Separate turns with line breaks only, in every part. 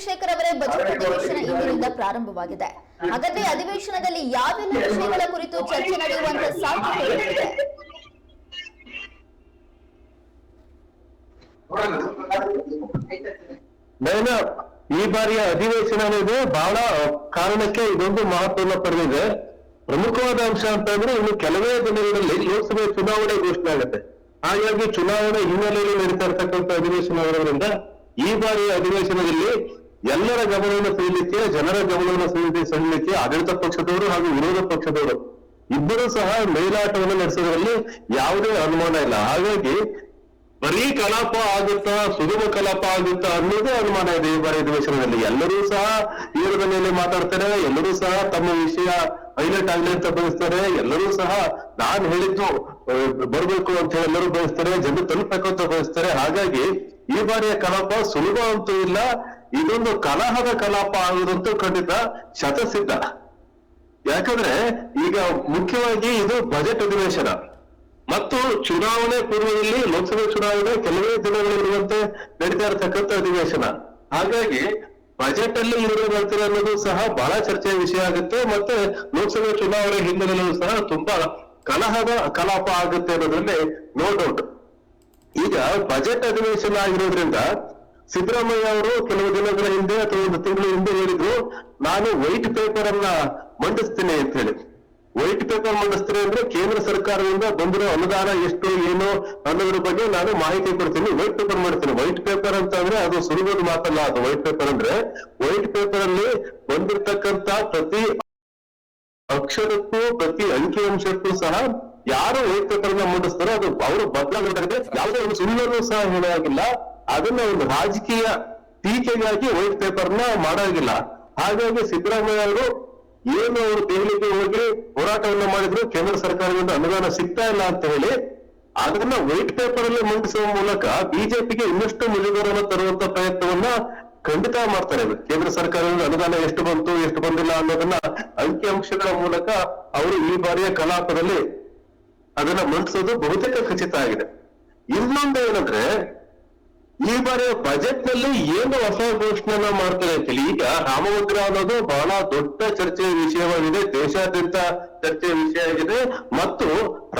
ಚಂದ್ರಶೇಖರ್ ಅವರೇ ಬಜೆಟ್ ಅಧಿವೇಶನ ಇಂದಿನಿಂದ ಪ್ರಾರಂಭವಾಗಿದೆ. ಹಾಗಾದ್ರೆ ಅಧಿವೇಶನದಲ್ಲಿ ಯಾವೆಲ್ಲ ವಿಷಯಗಳ ಕುರಿತು ಚರ್ಚೆ ನಡೆಯುವಂತ ಸಾಧ್ಯತೆ
ಇದೆ? ಈ ಬಾರಿಯ ಅಧಿವೇಶನ ಅನ್ನೋದು ಬಹಳ ಕಾರಣಕ್ಕೆ ಇದೊಂದು ಮಹತ್ವವನ್ನು ಪಡೆದಿದೆ. ಪ್ರಮುಖವಾದ ಅಂಶ ಅಂತಂದ್ರೆ ಇನ್ನು ಕೆಲವೇ ದಿನಗಳಲ್ಲಿ ಲೋಕಸಭೆ ಚುನಾವಣೆ ಘೋಷಣೆ ಆಗುತ್ತೆ. ಹಾಗಾಗಿ ಚುನಾವಣೆ ಹಿನ್ನೆಲೆಯಲ್ಲಿ ನಡೀತಾ ಇರ್ತಕ್ಕಂಥ ಅಧಿವೇಶನ ಇರೋದ್ರಿಂದ ಈ ಬಾರಿಯ ಅಧಿವೇಶನದಲ್ಲಿ ಎಲ್ಲರ ಗಮನವನ್ನು ಸೆಳೆಯಲಿಕ್ಕೆ, ಜನರ ಗಮನವನ್ನು ಸೆಳೆಯಲಿಕ್ಕೆ ಸೆಳೆಯಲಿಕ್ಕೆ ಆಡಳಿತ ಪಕ್ಷದವರು ಹಾಗೂ ವಿರೋಧ ಪಕ್ಷದವರು ಇಬ್ಬರು ಸಹ ಮೇಲಾಟವನ್ನು ನಡೆಸೋದ್ರಲ್ಲಿ ಯಾವುದೇ ಅನುಮಾನ ಇಲ್ಲ. ಹಾಗಾಗಿ ಬರೀ ಕಲಾಪ ಆಗುತ್ತಾ, ಸುಗಮ ಕಲಾಪ ಆಗುತ್ತಾ ಅನ್ನೋದೇ ಅನುಮಾನ ಇದೆ ಈ ಬಾರಿ ಅಧಿವೇಶನದಲ್ಲಿ. ಎಲ್ಲರೂ ಸಹ ತೀವ್ರದ ಮೇಲೆ ಮಾತಾಡ್ತಾರೆ, ಎಲ್ಲರೂ ಸಹ ತಮ್ಮ ವಿಷಯ ಹೈಲೈಟ್ ಆಗ್ಲಿ ಅಂತ ಬಯಸ್ತಾರೆ, ಎಲ್ಲರೂ ಸಹ ನಾನ್ ಹೇಳಿದ್ದು ಬರಬೇಕು ಅಂತ ಹೇಳಿ ಎಲ್ಲರೂ ಬಯಸ್ತಾರೆ ಜನರು ತಲುಪಬೇಕು ಅಂತ ಬಯಸ್ತಾರೆ. ಹಾಗಾಗಿ ಈ ಬಾರಿಯ ಕಲಾಪ ಸುಲಭ ಅಂತೂ ಇಲ್ಲ ಇದೊಂದು ಕಲಹದ ಕಲಾಪ ಆಗುದಂತೂ ಖಂಡಿತ ಶತಸಿದ್ಧ. ಯಾಕಂದ್ರೆ ಈಗ ಮುಖ್ಯವಾಗಿ ಇದು ಬಜೆಟ್ ಅಧಿವೇಶನ. ಮತ್ತು ಚುನಾವಣೆ ಪೂರ್ವದಲ್ಲಿ ಲೋಕಸಭೆ ಚುನಾವಣೆ ಕೆಲವೇ ದಿನಗಳಿರುವಂತೆ ನಡೀತಾ ಇರತಕ್ಕಂಥ ಅಧಿವೇಶನ. ಹಾಗಾಗಿ ಬಜೆಟ್ ಅಲ್ಲಿ ಏನು ಬರ್ತಾರೆ ಅನ್ನೋದು ಸಹ ಬಹಳ ಚರ್ಚೆಯ ವಿಷಯ ಆಗುತ್ತೆ ಮತ್ತೆ ಲೋಕಸಭೆ ಚುನಾವಣೆ ಹಿನ್ನೆಲೆಯಲ್ಲೂ ಸಹ ತುಂಬಾ ಕಲಹದ ಕಲಾಪ ಆಗುತ್ತೆ ಅನ್ನೋದ್ರಲ್ಲಿ ನೋ ಡೌಟ್ ಈಗ ಬಜೆಟ್ ಅಧಿವೇಶನ ಆಗಿರೋದ್ರಿಂದ ಸಿದ್ದರಾಮಯ್ಯ ಅವರು ಕೆಲವು ದಿನಗಳ ಹಿಂದೆ ಅಥವಾ ಒಂದು ತಿಂಗಳ ಹಿಂದೆ ಹೇಳಿದ್ರು, ನಾನು ವೈಟ್ ಪೇಪರ್ ಅನ್ನ ಮಂಡಿಸ್ತೇನೆ ಅಂತ ಹೇಳಿ. ವೈಟ್ ಪೇಪರ್ ಮಂಡಿಸ್ತೇನೆ ಅಂದ್ರೆ ಕೇಂದ್ರ ಸರ್ಕಾರದಿಂದ ಬಂದಿರೋ ಅನುದಾನ ಎಷ್ಟು ಏನು ಅನ್ನೋದ್ರ ಬಗ್ಗೆ ನಾನು ಮಾಹಿತಿ ಕೊಡ್ತೀನಿ. ವೈಟ್ ಪೇಪರ್ ಮಾಡ್ತೀನಿ. ವೈಟ್ ಪೇಪರ್ ಅಂತ ಅಂದ್ರೆ ಅದು ಸುಲಭದ ಮಾತಲ್ಲ, ಅದು ವೈಟ್ ಪೇಪರ್ ಅಂದ್ರೆ ವೈಟ್ ಪೇಪರ್ ಅಲ್ಲಿ ಬಂದಿರ್ತಕ್ಕಂತ ಪ್ರತಿ ಅಕ್ಷರಕ್ಕೂ, ಪ್ರತಿ ಅಂಕಿ ಅಂಶಕ್ಕೂ ಸಹ ಯಾರು ವೈಟ್ ಪೇಪರ್ನ ಮಂಡಿಸ್ತಾರೋ ಅದು ಅವರು ಬದಲಾಗುತ್ತೆ ಯಾವುದೇ ಒಂದು ಸುಳ್ಳನ್ನು ಸಹ ಹೇಳೋಗಿಲ್ಲ ಅದನ್ನ ಒಂದು ರಾಜಕೀಯ ಟೀಕೆಗಾಗಿ ವೈಟ್ ಪೇಪರ್ನ ಮಾಡೋಗಿಲ್ಲ. ಹಾಗಾಗಿ ಸಿದ್ದರಾಮಯ್ಯ ಅವರು ಏನು ಅವರು ದೆಹಲಿಗೆ ಹೋಗಿ ಹೋರಾಟವನ್ನು ಮಾಡಿದ್ರು, ಕೇಂದ್ರ ಸರ್ಕಾರದಿಂದ ಅನುದಾನ ಸಿಗ್ತಾ ಇಲ್ಲ ಅಂತ ಹೇಳಿ, ಅದನ್ನ ವೈಟ್ ಪೇಪರ್ ಅಲ್ಲಿ ಮಂಡಿಸುವ ಮೂಲಕ ಬಿಜೆಪಿಗೆ ಇನ್ನಷ್ಟು ಮುಜುಗರವನ್ನು ತರುವಂತ ಪ್ರಯತ್ನವನ್ನ ಖಂಡಿತ ಮಾಡ್ತಾರೆ. ಕೇಂದ್ರ ಸರ್ಕಾರದಿಂದ ಅನುದಾನ ಎಷ್ಟು ಬಂತು, ಎಷ್ಟು ಬಂದಿಲ್ಲ ಅನ್ನೋದನ್ನ ಅಂಕಿ ಅಂಶಗಳ ಮೂಲಕ ಅವರು ಈ ಬಾರಿಯ ಕಲಾಪದಲ್ಲಿ ಅದನ್ನ ಮಂಡಿಸೋದು ಬಹುತೇಕ ಖಚಿತ ಆಗಿದೆ. ಇನ್ನೊಂದು ಏನಂದ್ರೆ ಈ ಬಾರಿ ಬಜೆಟ್ನಲ್ಲಿ ಏನು ಹೊಸ ಘೋಷಣೆನ ಮಾಡ್ತಾರೆ ಅಂತ ಹೇಳಿ ಈಗ ರಾಮ ಮಂದಿರ ಅನ್ನೋದು ಬಹಳ ದೊಡ್ಡ ಚರ್ಚೆಯ ವಿಷಯವಾಗಿದೆ, ದೇಶಾದ್ಯಂತ ಚರ್ಚೆಯ ವಿಷಯ ಆಗಿದೆ, ಮತ್ತು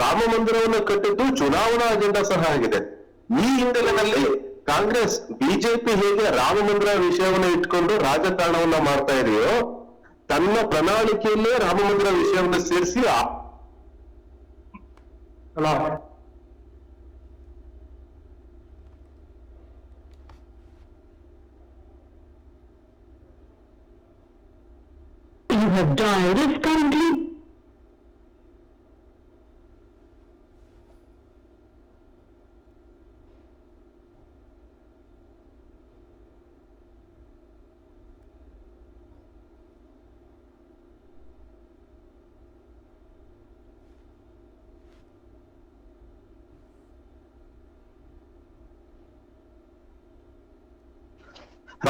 ರಾಮ ಮಂದಿರವನ್ನು ಕಟ್ಟಿದ್ದು ಚುನಾವಣಾ ಅಜೆಂಡಾ ಸಹ ಆಗಿದೆ. ಈ ಹಿನ್ನೆಲೆಯಲ್ಲಿ ಕಾಂಗ್ರೆಸ್ ಬಿಜೆಪಿ ಹೇಗೆ ರಾಮ ಮಂದಿರ ವಿಷಯವನ್ನ ಇಟ್ಕೊಂಡು ರಾಜಕಾರಣವನ್ನ ಮಾಡ್ತಾ ಇದೆಯೋ, ತನ್ನ ಪ್ರಣಾಳಿಕೆಯಲ್ಲೇ ರಾಮ ಮಂದಿರ ವಿಷಯವನ್ನು ಸೇರಿಸಿ
have dialed is currently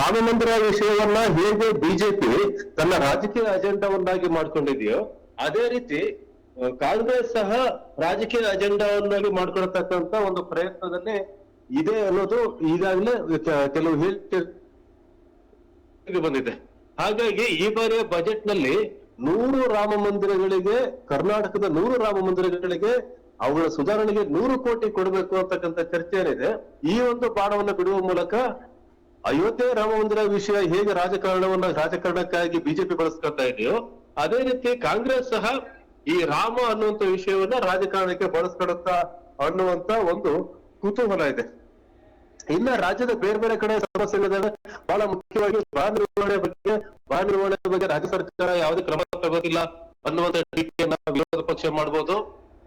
Rama ಮಂದಿರ ವಿಷಯವನ್ನ ಹೇಗೆ ಬಿಜೆಪಿ ತನ್ನ ರಾಜಕೀಯ ಅಜೆಂಡಾವನ್ನಾಗಿ ಮಾಡ್ಕೊಂಡಿದೆಯೋ, ಅದೇ ರೀತಿ ಕಾಂಗ್ರೆಸ್ ಸಹ ರಾಜಕೀಯ ಅಜೆಂಡಾವನ್ನಾಗಿ ಮಾಡ್ಕೊಳ್ತಕ್ಕಂತ ಒಂದು ಪ್ರಯತ್ನದಲ್ಲಿ ಇದೆ ಅನ್ನೋದು ಈಗಾಗಲೇ ಕೆಲವು ಹೇಳಿ ಬಂದಿದೆ. ಹಾಗಾಗಿ ಈ ಬಾರಿಯ ಬಜೆಟ್ನಲ್ಲಿ ನೂರು ರಾಮ ಮಂದಿರಗಳಿಗೆ, ಕರ್ನಾಟಕದ ನೂರು ರಾಮ ಮಂದಿರಗಳಿಗೆ ಅವುಗಳ ಸುಧಾರಣೆಗೆ ನೂರು ಕೋಟಿ ಕೊಡಬೇಕು ಅಂತಕ್ಕಂಥ ಚರ್ಚೆ ಏನಿದೆ ಈ ಒಂದು ಬಾಣವನ್ನು ಬಿಡುವ ಮೂಲಕ ಅಯೋಧ್ಯೆ ರಾಮ ಮಂದಿರ ವಿಷಯ ಹೇಗೆ ರಾಜಕಾರಣವನ್ನ ರಾಜಕಾರಣಕ್ಕಾಗಿ ಬಿಜೆಪಿ ಬಳಸ್ಕೊಳ್ತಾ ಇದೆಯೋ ಅದೇ ರೀತಿ ಕಾಂಗ್ರೆಸ್ ಸಹ ಈ ರಾಮ ಅನ್ನುವಂತ ವಿಷಯವನ್ನ ರಾಜಕಾರಣಕ್ಕೆ ಬಳಸ್ಕೊಡುತ್ತಾ ಅನ್ನುವಂತ ಒಂದು ಕುತೂಹಲ ಇದೆ. ಇನ್ನ ರಾಜ್ಯದ ಬೇರೆ ಬೇರೆ ಕಡೆ ಸಮಸ್ಯೆಗಳಿದ್ದಾವೆ. ಬಹಳ ಮುಖ್ಯವಾಗಿ ಬರ ನಿರ್ವಹಣೆ ಬಗ್ಗೆ ಬರ ನಿರ್ವಹಣೆ ಬಗ್ಗೆ ರಾಜ್ಯ ಸರ್ಕಾರ ಯಾವುದೇ ಕ್ರಮ ತಗೋದಿಲ್ಲ ಅನ್ನುವಂತ ಟೀಕೆಯನ್ನ ವಿರೋಧ ಪಕ್ಷ ಮಾಡಬಹುದು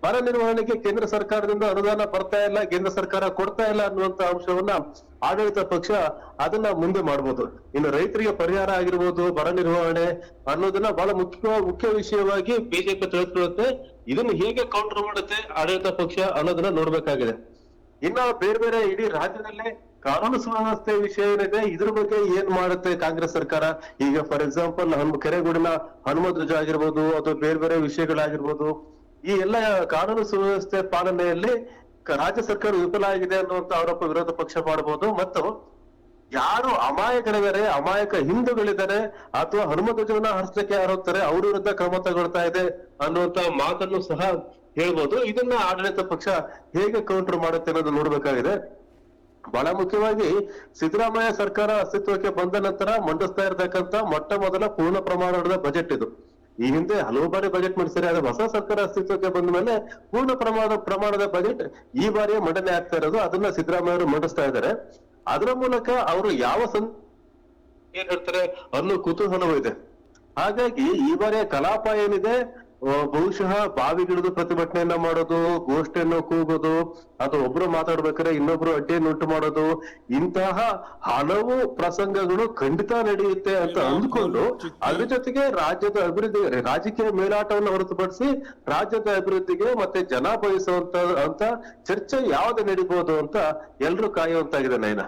ಬರ ನಿರ್ವಹಣೆಗೆ ಕೇಂದ್ರ ಸರ್ಕಾರದಿಂದ ಅನುದಾನ ಬರ್ತಾ ಇಲ್ಲ, ಕೇಂದ್ರ ಸರ್ಕಾರ ಕೊಡ್ತಾ ಇಲ್ಲ ಅನ್ನುವಂತ ಅಂಶವನ್ನ ಆಡಳಿತ ಪಕ್ಷ ಅದನ್ನ ಮುಂದೆ ಮಾಡ್ಬೋದು. ಇನ್ನು ರೈತರಿಗೆ ಪರಿಹಾರ ಆಗಿರ್ಬೋದು, ಬರ ನಿರ್ವಹಣೆ ಅನ್ನೋದನ್ನ ಬಹಳ ಮುಖ್ಯ ಮುಖ್ಯ ವಿಷಯವಾಗಿ ಬಿಜೆಪಿ ತಿಳಿದುಕೊಳ್ಳುತ್ತೆ ಇದನ್ನ ಹೇಗೆ ಕೌಂಟರ್ ಮಾಡುತ್ತೆ ಆಡಳಿತ ಪಕ್ಷ ಅನ್ನೋದನ್ನ ನೋಡ್ಬೇಕಾಗಿದೆ. ಇನ್ನ ಬೇರೆ ಬೇರೆ ಇಡೀ ರಾಜ್ಯದಲ್ಲಿ ಕಾನೂನು ಸುವ್ಯವಸ್ಥೆ ವಿಷಯ ಏನಿದೆ, ಇದ್ರ ಬಗ್ಗೆ ಏನ್ ಮಾಡುತ್ತೆ ಕಾಂಗ್ರೆಸ್ ಸರ್ಕಾರ? ಈಗ ಫಾರ್ ಎಕ್ಸಾಂಪಲ್ ಹನುಮ ಕೆರೆಗೂಡಿನ ಹನುಮ ಧ್ವಜ ಆಗಿರ್ಬೋದು, ಅಥವಾ ಬೇರೆ ಬೇರೆ ವಿಷಯಗಳಾಗಿರ್ಬೋದು ಈ ಎಲ್ಲ ಕಾನೂನು ಸುವ್ಯವಸ್ಥೆ ಪಾಲನೆಯಲ್ಲಿ ರಾಜ್ಯ ಸರ್ಕಾರ ವಿಫಲ ಆಗಿದೆ ಅನ್ನುವಂತ ಆರೋಪ ವಿರೋಧ ಪಕ್ಷ ಮಾಡಬಹುದು ಮತ್ತು ಯಾರು ಅಮಾಯಕರಿದ್ದಾರೆ, ಅಮಾಯಕ ಹಿಂದೂಗಳಿದ್ದಾರೆ ಅಥವಾ ಹನುಮಧ್ವಜವನ್ನ ಹರಿಸಲಿಕ್ಕೆ ಯಾರು ಹೋಗ್ತಾರೆ, ಅವ್ರ ವಿರುದ್ಧ ಕ್ರಮ ತಗೊಳ್ತಾ ಇದೆ ಅನ್ನುವಂತ ಮಾತನ್ನು ಸಹ ಹೇಳ್ಬೋದು. ಇದನ್ನ ಆಡಳಿತ ಪಕ್ಷ ಹೇಗೆ ಕೌಂಟರ್ ಮಾಡುತ್ತೆ ಅನ್ನೋದು ನೋಡ್ಬೇಕಾಗಿದೆ. ಬಹಳ ಮುಖ್ಯವಾಗಿ ಸಿದ್ದರಾಮಯ್ಯ ಸರ್ಕಾರ ಅಸ್ತಿತ್ವಕ್ಕೆ ಬಂದ ನಂತರ ಮಂಡಿಸ್ತಾ ಇರತಕ್ಕಂತ ಮೊಟ್ಟ ಮೊದಲ ಪೂರ್ಣ ಪ್ರಮಾಣದ ಬಜೆಟ್ ಇದು. ಈ ಹಿಂದೆ ಹಲವು ಬಾರಿ ಬಜೆಟ್ ಮಾಡಿಸ್ತಾರೆ, ಆದ್ರೆ ಹೊಸ ಸರ್ಕಾರ ಅಸ್ತಿತ್ವಕ್ಕೆ ಬಂದ ಮೇಲೆ ಪೂರ್ಣ ಪ್ರಮಾಣ, ಪ್ರಮಾಣದ ಬಜೆಟ್ ಈ ಬಾರಿಯ ಮಂಡನೆ ಆಗ್ತಾ ಇರೋದು, ಅದನ್ನ ಸಿದ್ದರಾಮಯ್ಯ ಅವರು ಮಂಡಿಸ್ತಾ ಇದ್ದಾರೆ. ಅದರ ಮೂಲಕ ಅವರು ಯಾವ ಸಂ ಏನ್ ಹೇಳ್ತಾರೆ, ಅನ್ನೋ ಕುತೂಹಲವೂ ಇದೆ. ಹಾಗಾಗಿ ಈ ಬಾರಿಯ ಕಲಾಪ ಏನಿದೆ ಬಹುಶಃ ಬಾವಿಗಿಳಿದು ಪ್ರತಿಭಟನೆಯನ್ನ ಮಾಡೋದು ಗೋಷ್ಠಿಯನ್ನು ಕೂಗೋದು ಅಥವಾ ಒಬ್ರು ಮಾತಾಡ್ಬೇಕಾದ್ರೆ ಇನ್ನೊಬ್ರು ಅಡ್ಡಿಯನ್ನು ಉಂಟು ಮಾಡೋದು ಇಂತಹ ಹಲವು ಪ್ರಸಂಗಗಳು ಖಂಡಿತ ನಡೆಯುತ್ತೆ ಅಂತ ಅಂದ್ಕೊಂಡು ಅದ್ರ ಜೊತೆಗೆ ರಾಜ್ಯದ ಅಭಿವೃದ್ಧಿ ರಾಜಕೀಯ ಮೇಲಾಟವನ್ನು ಹೊರತುಪಡಿಸಿ ರಾಜ್ಯದ ಅಭಿವೃದ್ಧಿಗೆ ಮತ್ತೆ ಜನ ಬಯಸುವಂತ ಅಂತ ಚರ್ಚೆ ಯಾವ್ದು ನಡೀಬಹುದು ಅಂತ ಎಲ್ರು ಕಾಯುವಂತಾಗಿದೆ ನಯನ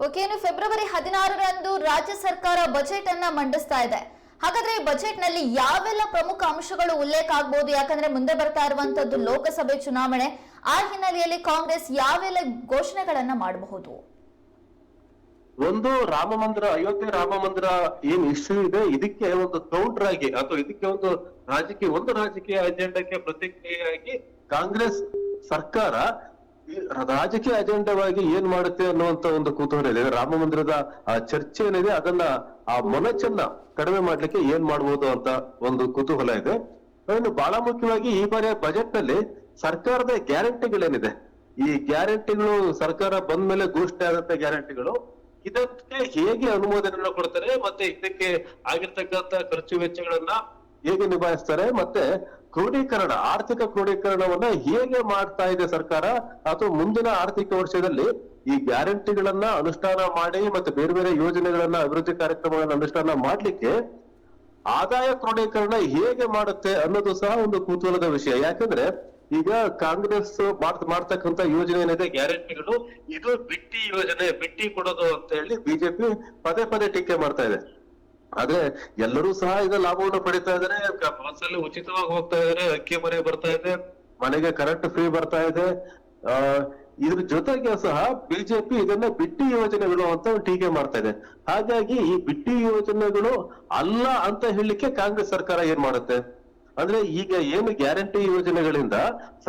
ಓಕೆ ಫೆಬ್ರವರಿ ಹದಿನಾರರಂದು ರಾಜ್ಯ ಸರ್ಕಾರ ಬಜೆಟ್ ಅನ್ನ ಮಂಡಿಸ್ತಾ ಇದೆ. ಹಾಗಾದ್ರೆ ಈ ಬಜೆಟ್ನಲ್ಲಿ ಯಾವೆಲ್ಲ ಪ್ರಮುಖ ಅಂಶಗಳು ಉಲ್ಲೇಖ ಆಗ್ಬಹುದು ಯಾಕಂದ್ರೆ ಮುಂದೆ ಬರ್ತಾ ಇರುವಂತದ್ದು ಲೋಕಸಭೆ ಚುನಾವಣೆ. ಆ ಹಿನ್ನೆಲೆಯಲ್ಲಿ ಕಾಂಗ್ರೆಸ್ ಯಾವೆಲ್ಲ ಘೋಷಣೆಗಳನ್ನ ಮಾಡಬಹುದು?
ಒಂದು ರಾಮ ಮಂದಿರ, ಅಯೋಧ್ಯೆ ರಾಮ ಮಂದಿರ ಏನ್ ಇಶ್ಯೂ ಇದೆ? ಇದಕ್ಕೆ ಒಂದು ಕೌಂಟರ್ ಆಗಿ ಅಥವಾ ಇದಕ್ಕೆ ಒಂದು ರಾಜಕೀಯ ಒಂದು ರಾಜಕೀಯ ಅಜೆಂಡಕ್ಕೆ ಪ್ರತಿಕ್ರಿಯೆಯಾಗಿ ಕಾಂಗ್ರೆಸ್ ಸರ್ಕಾರ ರಾಜಕೀಯ ಅಜೆಂಡವಾಗಿ ಏನ್ ಮಾಡುತ್ತೆ ಅನ್ನುವಂತ ಒಂದು ಕುತೂಹಲ ಇದೆ ರಾಮ ಮಂದಿರದ ಚರ್ಚೆ ಏನಿದೆ ಅದನ್ನ ಆ ಮೊನಚನ್ನ ಕಡಿಮೆ ಮಾಡ್ಲಿಕ್ಕೆ ಏನ್ ಮಾಡ್ಬೋದು ಅಂತ ಒಂದು ಕುತೂಹಲ ಇದೆ. ಇನ್ನು ಬಹಳ ಮುಖ್ಯವಾಗಿ ಈ ಬಾರಿಯ ಬಜೆಟ್ನಲ್ಲಿ ಸರ್ಕಾರದ ಗ್ಯಾರಂಟಿಗಳೇನಿದೆ? ಈ ಗ್ಯಾರಂಟಿಗಳು ಸರ್ಕಾರ ಬಂದ ಮೇಲೆ ಘೋಷಣೆ ಆದಂತ ಗ್ಯಾರಂಟಿಗಳು, ಇದಕ್ಕೆ ಹೇಗೆ ಅನುಮೋದನೆಯನ್ನು ಕೊಡ್ತಾರೆ ಮತ್ತೆ ಇದಕ್ಕೆ ಆಗಿರ್ತಕ್ಕಂತ ಖರ್ಚು ವೆಚ್ಚಗಳನ್ನ ಹೇಗೆ ನಿಭಾಯಿಸ್ತಾರೆ ಮತ್ತೆ ಕ್ರೋಢೀಕರಣ ಆರ್ಥಿಕ ಕ್ರೋಢೀಕರಣವನ್ನ ಹೇಗೆ ಮಾಡ್ತಾ ಇದೆ ಸರ್ಕಾರ? ಅಥವಾ ಮುಂದಿನ ಆರ್ಥಿಕ ವರ್ಷದಲ್ಲಿ ಈ ಗ್ಯಾರಂಟಿಗಳನ್ನ ಅನುಷ್ಠಾನ ಮಾಡಿ ಮತ್ತೆ ಬೇರೆ ಬೇರೆ ಯೋಜನೆಗಳನ್ನ ಅಭಿವೃದ್ಧಿ ಕಾರ್ಯಕ್ರಮಗಳನ್ನ ಅನುಷ್ಠಾನ ಮಾಡ್ಲಿಕ್ಕೆ ಆದಾಯ ಕ್ರೋಢೀಕರಣ ಹೇಗೆ ಮಾಡುತ್ತೆ ಅನ್ನೋದು ಸಹ ಒಂದು ಕುತೂಹಲದ ವಿಷಯ. ಯಾಕಂದ್ರೆ ಈಗ ಕಾಂಗ್ರೆಸ್ ಮಾಡ್ ಮಾಡ್ತಕ್ಕಂತ ಯೋಜನೆ ಏನಿದೆ, ಗ್ಯಾರಂಟಿಗಳು, ಇದು ಬಿಟ್ಟಿ ಯೋಜನೆ, ಬಿಟ್ಟಿ ಕೊಡೋದು ಅಂತ ಹೇಳಿ ಬಿಜೆಪಿ ಪದೇ ಪದೇ ಟೀಕೆ ಮಾಡ್ತಾ ಇದೆ. ಆದ್ರೆ ಎಲ್ಲರೂ ಸಹ ಈಗ ಲಾಭವನ್ನು ಪಡಿತಾ ಇದಾರೆ ಬಸ್ಸಲ್ಲಿ ಉಚಿತವಾಗಿ ಹೋಗ್ತಾ ಇದಾರೆ ಅಕ್ಕಿ ಮನೆ ಬರ್ತಾ ಇದೆ, ಮನೆಗೆ ಕರೆಂಟ್ ಫ್ರೀ ಬರ್ತಾ ಇದೆ, ಆ ಇದ್ರ ಜೊತೆಗೆ ಸಹ ಬಿಜೆಪಿ ಇದನ್ನ ಬಿಟ್ಟಿ ಯೋಜನೆಗಳು ಅಂತ ಟೀಕೆ ಮಾಡ್ತಾ ಇದೆ. ಹಾಗಾಗಿ ಈ ಬಿಟ್ಟಿ ಯೋಜನೆಗಳು ಅಲ್ಲ ಅಂತ ಹೇಳಲಿಕ್ಕೆ ಕಾಂಗ್ರೆಸ್ ಸರ್ಕಾರ ಏನ್ ಮಾಡುತ್ತೆ? ಅಂದ್ರೆ ಈಗ ಏನು ಗ್ಯಾರಂಟಿ ಯೋಜನೆಗಳಿಂದ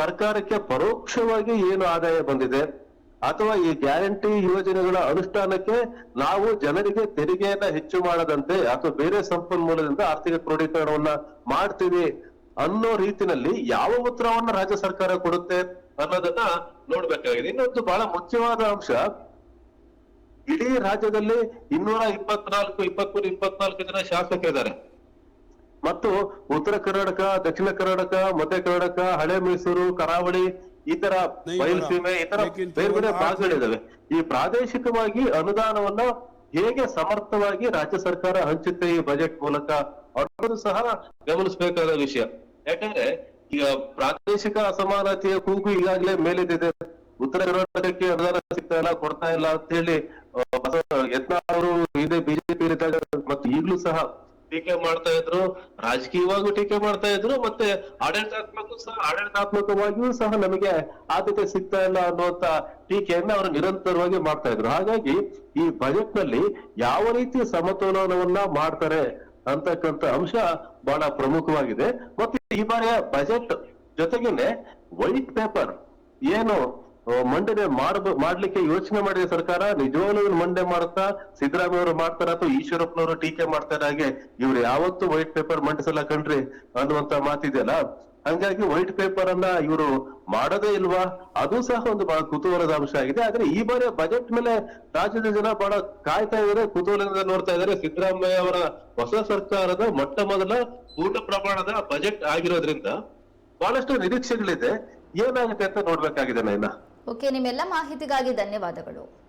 ಸರ್ಕಾರಕ್ಕೆ ಪರೋಕ್ಷವಾಗಿ ಏನು ಆದಾಯ ಬಂದಿದೆ? ಅಥವಾ ಈ ಗ್ಯಾರಂಟಿ ಯೋಜನೆಗಳ ಅನುಷ್ಠಾನಕ್ಕೆ ನಾವು ಜನರಿಗೆ ತೆರಿಗೆಯನ್ನ ಹೆಚ್ಚು ಮಾಡದಂತೆ ಅಥವಾ ಬೇರೆ ಸಂಪನ್ಮೂಲದಿಂದ ಆರ್ಥಿಕ ಕ್ರೋಢೀಕರಣವನ್ನ ಮಾಡ್ತೀವಿ ಅನ್ನೋ ರೀತಿನಲ್ಲಿ ಯಾವ ಉತ್ತರವನ್ನ ರಾಜ್ಯ ಸರ್ಕಾರ ಕೊಡುತ್ತೆ? ಅನ್ನೋದನ್ನ ನೋಡ್ಬೇಕಾಗಿದೆ. ಇನ್ನೊಂದು ಬಹಳ ಮುಖ್ಯವಾದ ಅಂಶ ಇಡೀ ರಾಜ್ಯದಲ್ಲಿ ಇನ್ನೂರ ಇಪ್ಪತ್ನಾಲ್ಕು ಇಪ್ಪತ್ಮೂರು ಇಪ್ಪತ್ನಾಲ್ಕು ಜನ ಶಾಸಕ ಇದ್ದಾರೆ ಮತ್ತು ಉತ್ತರ ಕರ್ನಾಟಕ ದಕ್ಷಿಣ ಕರ್ನಾಟಕ ಮಧ್ಯ ಕರ್ನಾಟಕ ಹಳೆ ಮೈಸೂರು ಕರಾವಳಿ ಈ ತರ ಬಯಲುಸೀಮೆ ಈ ತರ ಬೇರೆ ಬೇರೆ ಭಾಗಗಳಿದಾವೆ ಈ ಪ್ರಾದೇಶಿಕವಾಗಿ ಅನುದಾನವನ್ನ ಹೇಗೆ ಸಮರ್ಥವಾಗಿ ರಾಜ್ಯ ಸರ್ಕಾರ ಹಂಚುತ್ತೆ ಈ ಬಜೆಟ್ ಮೂಲಕ ಅನ್ನೋದು ಸಹ ಗಮನಿಸಬೇಕಾದ ವಿಷಯ. ಯಾಕಂದ್ರೆ ಈಗ ಪ್ರಾದೇಶಿಕ ಅಸಮಾನತೆಯ ಕೂಗು ಈಗಾಗಲೇ ಮೇಲೆದ್ದಿದೆ. ಉತ್ತರ ಕರ್ನಾಟಕಕ್ಕೆ ಅನುದಾನ ಸಿಗ್ತಾ ಇಲ್ಲ, ಕೊಡ್ತಾ ಇಲ್ಲ ಅಂತ ಹೇಳಿ ಯತ್ನ ಅವರು ಹಿಂದೆ ಬಿಜೆಪಿ ಇದ್ದಾಗ ಮತ್ತು ಈಗಲೂ ಸಹ ಟೀಕೆ ಮಾಡ್ತಾ ಇದ್ರು, ರಾಜಕೀಯವಾಗೂ ಟೀಕೆ ಮಾಡ್ತಾ ಇದ್ರು, ಮತ್ತೆ ಆಡಳಿತಾತ್ಮಕ ಸಹ, ಆಡಳಿತಾತ್ಮಕವಾಗಿಯೂ ಸಹ ನಮಗೆ ಆದ್ಯತೆ ಸಿಗ್ತಾ ಇಲ್ಲ ಅನ್ನುವಂತ ಟೀಕೆಯನ್ನ ಅವರು ನಿರಂತರವಾಗಿ ಮಾಡ್ತಾ ಇದ್ರು. ಹಾಗಾಗಿ ಈ ಬಜೆಟ್ನಲ್ಲಿ ಯಾವ ರೀತಿ ಸಮತೋಲನವನ್ನ ಮಾಡ್ತಾರೆ ಅಂತಕ್ಕಂತ ಅಂಶ ಬಹಳ ಪ್ರಮುಖವಾಗಿದೆ. ಮತ್ತೆ ಈ ಬಾರಿಯ ಬಜೆಟ್ ಜೊತೆಗೇನೆ ವೈಟ್ ಪೇಪರ್ ಏನು ಮಂಡನೆ ಮಾಡಬ, ಮಾಡ್ಲಿಕ್ಕೆ ಯೋಚನೆ ಮಾಡಿದ ಸರ್ಕಾರ ನಿಜವಾಗ್ಲೂ ಮಂಡನೆ ಮಾಡ್ತಾ ಸಿದ್ದರಾಮಯ್ಯ ಅವರು ಮಾಡ್ತಾರ ಅಥವಾ ಈಶ್ವರಪ್ಪನವರು ಟೀಕೆ ಮಾಡ್ತಾರೆ ಹಾಗೆ ಇವ್ರು ಯಾವತ್ತೂ ವೈಟ್ ಪೇಪರ್ ಮಂಡಿಸಲ್ಲ ಕಣ್ರಿ ಅನ್ನುವಂತ ಮಾತಿದೆಯಲ್ಲ? ಹಂಗಾಗಿ ವೈಟ್ ಪೇಪರ್ ಅನ್ನ ಇವರು ಮಾಡೋದೇ ಇಲ್ವಾ? ಅದು ಸಹ ಒಂದು ಬಹಳ ಕುತೂಹಲದ ಅಂಶ ಆಗಿದೆ. ಆದ್ರೆ ಈ ಬಾರಿ ಬಜೆಟ್ ಮೇಲೆ ರಾಜ್ಯದ ಜನ ಬಹಳ ಕಾಯ್ತಾ ಇದಾರೆ ಕುತೂಹಲದಿಂದ ನೋಡ್ತಾ ಇದಾರೆ ಸಿದ್ದರಾಮಯ್ಯ ಅವರ ಹೊಸ ಸರ್ಕಾರದ ಮೊಟ್ಟ ಮೊದಲ ಪೂರ್ಣ ಪ್ರಮಾಣದ ಬಜೆಟ್ ಆಗಿರೋದ್ರಿಂದ ಬಹಳಷ್ಟು ನಿರೀಕ್ಷೆಗಳಿದೆ. ಏನಾಗುತ್ತೆ ಅಂತ ನೋಡ್ಬೇಕಾಗಿದೆ ನೈನಾ?
ಓಕೆ, ನಿಮ್ಮೆಲ್ಲ ಮಾಹಿತಿಗಾಗಿ ಧನ್ಯವಾದಗಳು.